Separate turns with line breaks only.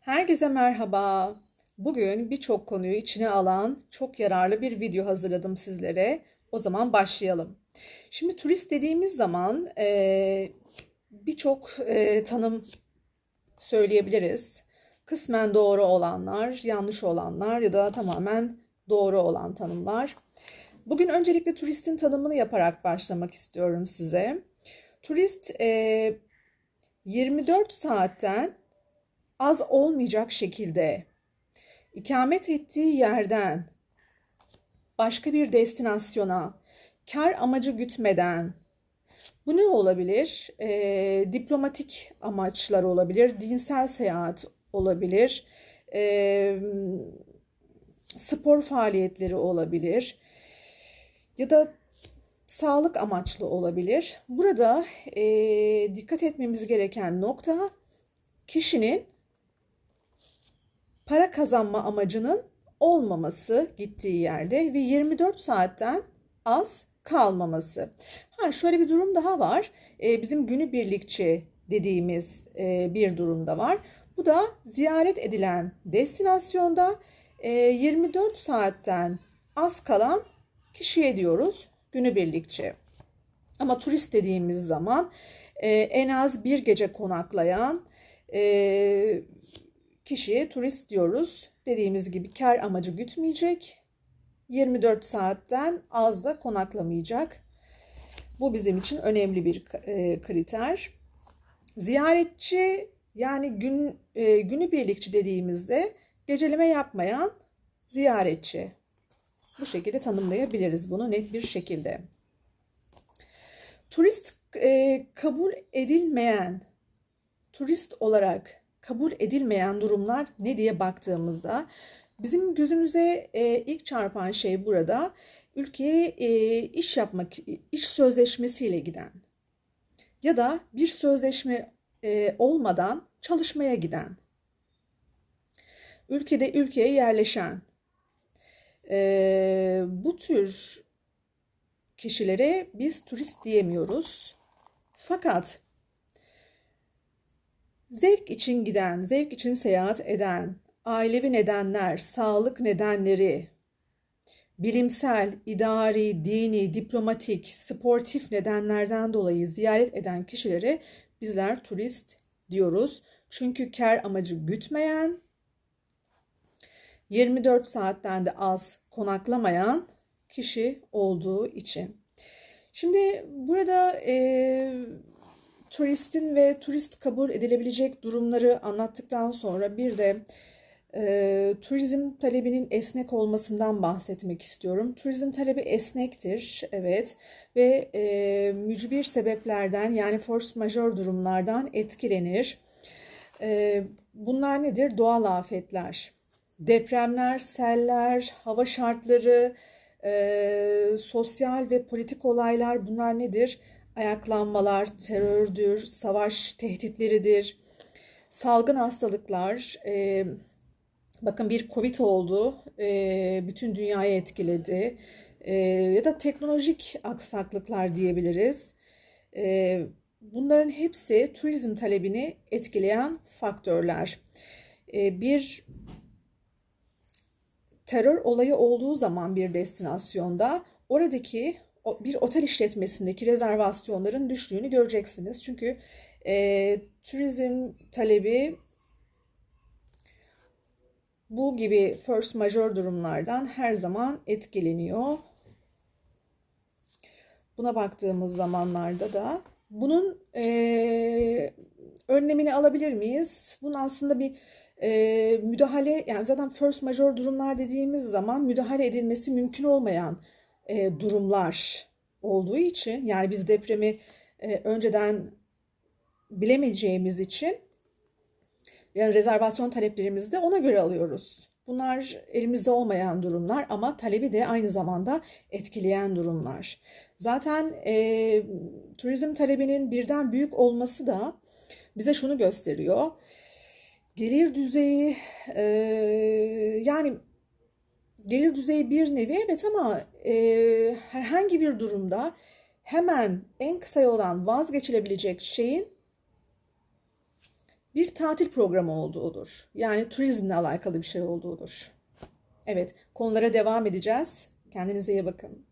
Herkese merhaba. Bugün birçok konuyu içine alan çok yararlı bir video hazırladım sizlere. O zaman başlayalım. Şimdi turist dediğimiz zaman e, birçok e, tanım söyleyebiliriz. Kısmen doğru olanlar, yanlış olanlar ya da tamamen doğru olan tanımlar. Bugün öncelikle turistin tanımını yaparak başlamak istiyorum size. Turist e, 24 saatten az olmayacak şekilde ikamet ettiği yerden başka bir destinasyona kar amacı gütmeden bu ne olabilir? E, diplomatik amaçlar olabilir, dinsel seyahat olabilir, e, spor faaliyetleri olabilir ya da sağlık amaçlı olabilir. Burada e, dikkat etmemiz gereken nokta kişinin para kazanma amacının olmaması gittiği yerde ve 24 saatten az kalmaması. Ha şöyle bir durum daha var. E, bizim günübirlikçi dediğimiz e, bir durumda var. Bu da ziyaret edilen destinasyonda e, 24 saatten az kalan kişiye diyoruz günübirlikçi. Ama turist dediğimiz zaman e, en az bir gece konaklayan e, kişiye turist diyoruz. Dediğimiz gibi kar amacı gütmeyecek. 24 saatten az da konaklamayacak. Bu bizim için önemli bir e, kriter. Ziyaretçi yani gün e, günübirlikçi dediğimizde geceleme yapmayan ziyaretçi. Bu şekilde tanımlayabiliriz bunu net bir şekilde. Turist e, kabul edilmeyen, turist olarak kabul edilmeyen durumlar ne diye baktığımızda bizim gözümüze e, ilk çarpan şey burada ülkeye iş yapmak, iş sözleşmesiyle giden ya da bir sözleşme e, olmadan çalışmaya giden, ülkede ülkeye yerleşen, e, bu tür kişilere biz turist diyemiyoruz. Fakat zevk için giden, zevk için seyahat eden, ailevi nedenler, sağlık nedenleri, bilimsel, idari, dini, diplomatik, sportif nedenlerden dolayı ziyaret eden kişilere bizler turist diyoruz. Çünkü kar amacı gütmeyen, 24 saatten de az konaklamayan kişi olduğu için. Şimdi burada e, turistin ve turist kabul edilebilecek durumları anlattıktan sonra bir de e, turizm talebinin esnek olmasından bahsetmek istiyorum. Turizm talebi esnektir, evet ve e, mücbir sebeplerden yani force majeure durumlardan etkilenir. E, bunlar nedir? Doğal afetler, depremler, seller, hava şartları, e, sosyal ve politik olaylar bunlar nedir? Ayaklanmalar, terördür, savaş tehditleridir, salgın hastalıklar, e, bakın bir Covid oldu, e, bütün dünyayı etkiledi e, ya da teknolojik aksaklıklar diyebiliriz. E, bunların hepsi turizm talebini etkileyen faktörler. E, bir terör olayı olduğu zaman bir destinasyonda oradaki bir otel işletmesindeki rezervasyonların düştüğünü göreceksiniz. Çünkü e, turizm talebi bu gibi first major durumlardan her zaman etkileniyor. Buna baktığımız zamanlarda da bunun e, önlemini alabilir miyiz? Bunun aslında bir e, müdahale yani zaten first major durumlar dediğimiz zaman müdahale edilmesi mümkün olmayan e, durumlar olduğu için yani biz depremi e, önceden bilemeyeceğimiz için yani rezervasyon taleplerimizi de ona göre alıyoruz. Bunlar elimizde olmayan durumlar ama talebi de aynı zamanda etkileyen durumlar. Zaten e, turizm talebinin birden büyük olması da bize şunu gösteriyor gelir düzeyi e, yani gelir düzeyi bir nevi evet ama e, herhangi bir durumda hemen en kısa yoldan vazgeçilebilecek şeyin bir tatil programı olduğudur. Yani turizmle alakalı bir şey olduğudur. Evet, konulara devam edeceğiz. Kendinize iyi bakın.